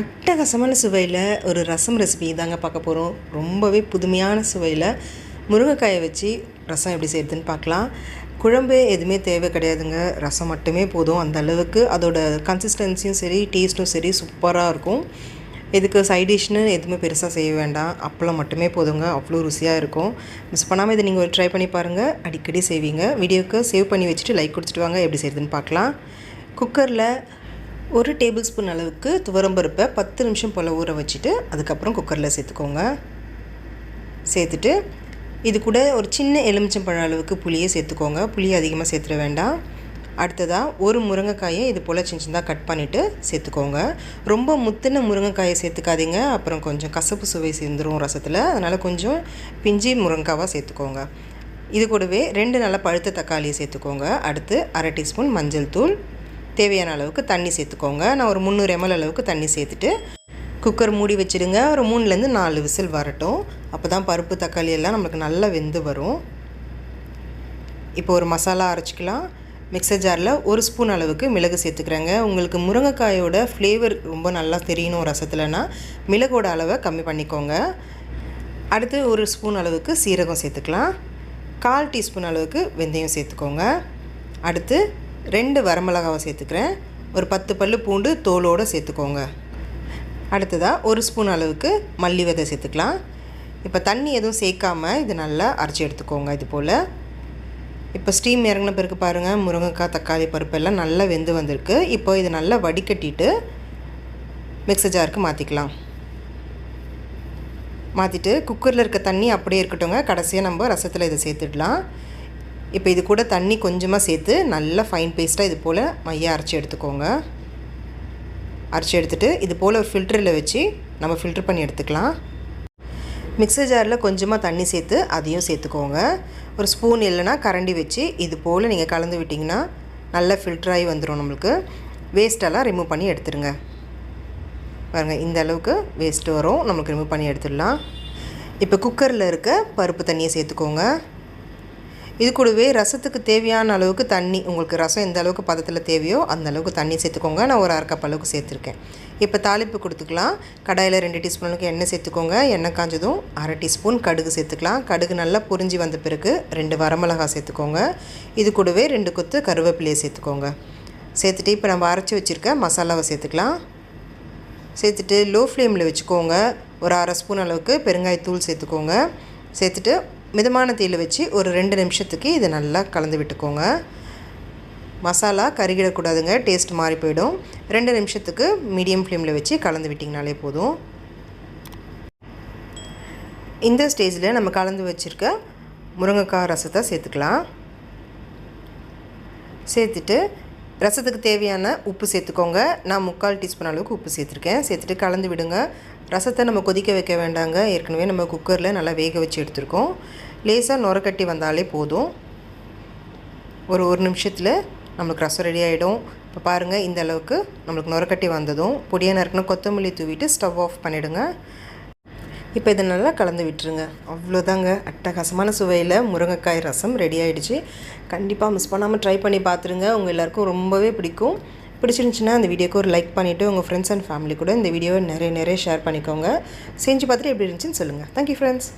அட்டகாசமான சுவையில் ஒரு ரசம் ரெசிபி தாங்க பார்க்க போகிறோம் ரொம்பவே புதுமையான சுவையில் முருங்கைக்காயை வச்சு ரசம் எப்படி செய்யுதுன்னு பார்க்கலாம். குழம்பு எதுவுமே தேவை கிடையாதுங்க. ரசம் மட்டுமே போதும் அந்த அளவுக்கு. அதோட கன்சிஸ்டன்சியும் சரி டேஸ்ட்டும் சரி சூப்பராக இருக்கும். இதுக்கு சைடிஷ்னு எதுவுமே பெருசாக செய்ய வேண்டாம். அப்பளம் மட்டுமே போதுங்க. அவ்வளோ ருசியாக இருக்கும். மிஸ் பண்ணாமல் இதை நீங்கள் ஒரு ட்ரை பண்ணி பாருங்கள் அடிக்கடி செய்வீங்க. வீடியோவுக்கு சேவ் பண்ணி வச்சுட்டு லைக் கொடுத்துட்டு வாங்க. எப்படி செய்யுதுன்னு பார்க்கலாம். குக்கரில் ஒரு டேபிள் ஸ்பூன் அளவுக்கு துவரம்பருப்பை பத்து நிமிஷம் போல் ஊற வச்சுட்டு அதுக்கப்புறம் குக்கரில் சேர்த்துக்கோங்க. சேர்த்துட்டு இது கூட ஒரு சின்ன எலுமிச்சம்பழம் அளவுக்கு புளியை சேர்த்துக்கோங்க. புளியை அதிகமாக சேர்த்துட வேண்டாம். அடுத்ததாக ஒரு முருங்கைக்காயை இது போல் சின்ன சின்னதாக கட் பண்ணிவிட்டு சேர்த்துக்கோங்க. ரொம்ப முத்தின முருங்கைக்காயை சேர்த்துக்காதீங்க. அப்புறம் கொஞ்சம் கசப்பு சுவை சேர்ந்துடும் ரசத்தில். அதனால் கொஞ்சம் பிஞ்சி முருங்கைக்காவாக சேர்த்துக்கோங்க. இது கூடவே ரெண்டு நல்ல பழுத்த தக்காளியை சேர்த்துக்கோங்க. அடுத்து அரை டீஸ்பூன் மஞ்சள் தூள். தேவையான அளவுக்கு தண்ணி சேர்த்துக்கோங்க. நான் ஒரு முந்நூறு எம்எல் அளவுக்கு தண்ணி சேர்த்துட்டு குக்கர் மூடி வச்சுடுங்க. ஒரு மூணுலேருந்து நாலு விசில் வரட்டும். அப்போ தான் பருப்பு தக்காளி எல்லாம் நம்மளுக்கு நல்லா வெந்து வரும். இப்போ ஒரு மசாலா அரைச்சிக்கலாம். மிக்சர் ஜாரில் ஒரு ஸ்பூன் அளவுக்கு மிளகு சேர்த்துக்கிறேங்க. உங்களுக்கு முருங்கைக்காயோட ஃப்ளேவர் ரொம்ப நல்லா தெரியணும் ரசத்துலனா மிளகோட அளவை கம்மி பண்ணிக்கோங்க. அடுத்து ஒரு ஸ்பூன் அளவுக்கு சீரகம் சேர்த்துக்கலாம். கால் டீஸ்பூன் அளவுக்கு வெந்தயம் சேர்த்துக்கோங்க. அடுத்து ரெண்டு வரமிளகாவை சேர்த்துக்கிறேன். ஒரு பத்து பல்லு பூண்டு தோலோடு சேர்த்துக்கோங்க. அடுத்ததாக ஒரு ஸ்பூன் அளவுக்கு மல்லி விதை சேர்த்துக்கலாம். இப்போ தண்ணி எதுவும் சேர்க்காமல் இது நல்லா அரைச்சி எடுத்துக்கோங்க இது போல். இப்போ ஸ்டீம் இறங்கின பிறகு பாருங்கள் முருங்கைக்காய் தக்காளி பருப்பு எல்லாம் நல்லா வெந்து வந்திருக்கு. இப்போ இதை நல்லா வடிகட்டிட்டு மிக்சர் ஜாருக்கு மாற்றிக்கலாம் மாற்றிட்டு குக்கரில் இருக்க தண்ணி அப்படியே இருக்கட்டுங்க கடைசியாக நம்ம ரசத்தில் இதை சேர்த்துடலாம். இப்போ இது கூட தண்ணி கொஞ்சமாக சேர்த்து நல்லா ஃபைன் பேஸ்ட்டாக இது போல் மையாக அரைச்சி எடுத்துக்கோங்க. அரைச்சி எடுத்துகிட்டு இது போல் ஒரு ஃபில்டரில் வச்சு நம்ம ஃபில்ட்ரு பண்ணி எடுத்துக்கலாம். மிக்சர் ஜாரில் கொஞ்சமாக தண்ணி சேர்த்து அதையும் சேர்த்துக்கோங்க. ஒரு ஸ்பூன் இல்லைனா கரண்டி வச்சு இது போல் நீங்கள் கலந்து விட்டிங்கன்னா நல்லா ஃபில்ட்ராகி வந்துடும் நம்மளுக்கு. வேஸ்ட்டெல்லாம் ரிமூவ் பண்ணி எடுத்துருங்க. பாருங்கள் இந்த அளவுக்கு வேஸ்ட்டு வரும். நம்மளுக்கு ரிமூவ் பண்ணி எடுத்துடலாம். இப்போ குக்கரில் இருக்க பருப்பு தண்ணியை சேர்த்துக்கோங்க. இது கூடவே ரசத்துக்கு தேவையான அளவுக்கு தண்ணி உங்களுக்கு ரசம் எந்த அளவுக்கு பதத்தில் தேவையோ அந்த அளவுக்கு தண்ணி சேர்த்துக்கோங்க. நான் ஒரு அரை கப் அளவுக்கு சேர்த்துருக்கேன். இப்போ தாளிப்பு கொடுத்துக்கலாம். கடாயில் ரெண்டு டீஸ்பூன் அளவுக்கு எண்ணெய் சேர்த்துக்கோங்க. எண்ணெய் காஞ்சதும் அரை டீஸ்பூன் கடுகு சேர்த்துக்கலாம். கடுகு நல்லா புரிஞ்சு வந்த பிறகு ரெண்டு வரமிளகா சேர்த்துக்கோங்க. இது கூடவே ரெண்டு கொத்து கருவேப்பிலையை சேர்த்துக்கோங்க. சேர்த்துட்டு இப்போ நம்ம அரைச்சி வச்சுருக்க மசாலாவை சேர்த்துக்கலாம். சேர்த்துட்டு லோ ஃப்ளேமில் வச்சுக்கோங்க. ஒரு அரை ஸ்பூன் அளவுக்கு பெருங்காயத்தூள் சேர்த்துக்கோங்க. சேர்த்துட்டு மிதமான தீயில் வச்சு ஒரு ரெண்டு நிமிஷத்துக்கு இதை நல்லா கலந்து விட்டுக்கோங்க. மசாலா கருகிடக்கூடாதுங்க டேஸ்ட் மாறி போயிடும். ரெண்டு நிமிஷத்துக்கு மீடியம் ஃப்ளேமில் வச்சு கலந்து விட்டிங்கனாலே போதும். இந்த ஸ்டேஜில் நம்ம கலந்து வச்சுருக்க முருங்கைக்காய் ரசத்தை சேர்த்துக்கலாம். சேர்த்துட்டு ரசத்துக்கு தேவையான உப்பு சேர்த்துக்கோங்க. நான் முக்கால் டீஸ்பூன் அளவுக்கு உப்பு சேர்த்துருக்கேன். சேர்த்துட்டு கலந்து விடுங்க. ரசத்தை நம்ம கொதிக்க வைக்க வேண்டாங்க. ஏற்கனவே நம்ம குக்கரில் நல்லா வேக வச்சு எடுத்துருக்கோம். லேசாக நுரக்கட்டி வந்தாலே போதும். ஒரு ஒரு நிமிஷத்தில் நம்மளுக்கு ரசம் ரெடி ஆகிடும் இப்போ பாருங்கள் இந்த அளவுக்கு நம்மளுக்கு நுரக்கட்டி வந்ததும். பொடியாக நறுக்கணும் கொத்தமல்லி தூவிட்டு ஸ்டவ் ஆஃப் பண்ணிவிடுங்க இப்போ இதை நல்லா கலந்து விட்டுருங்க. அவ்வளோதாங்க. அட்டகாசமான சுவையில் முருங்கைக்காய் ரசம் ரெடி ஆகிடுச்சு கண்டிப்பாக மிஸ் பண்ணாமல் ட்ரை பண்ணி பார்த்துருங்க. உங்கள் எல்லாருக்கும் ரொம்பவே பிடிக்கும். பிடிச்சிருந்துச்சின்னா அந்த வீடியோக்கு ஒரு லைக் பண்ணிவிட்டு உங்கள் ஃப்ரெண்ட்ஸ் அண்ட் ஃபேமிலி கூட இந்த வீடியோவை நிறைய நிறைய ஷேர் பண்ணிக்கோங்க. செஞ்சு பார்த்துட்டு எப்படி இருந்துச்சுன்னு சொல்லுங்கள் தேங்க்யூ ஃப்ரெண்ட்ஸ்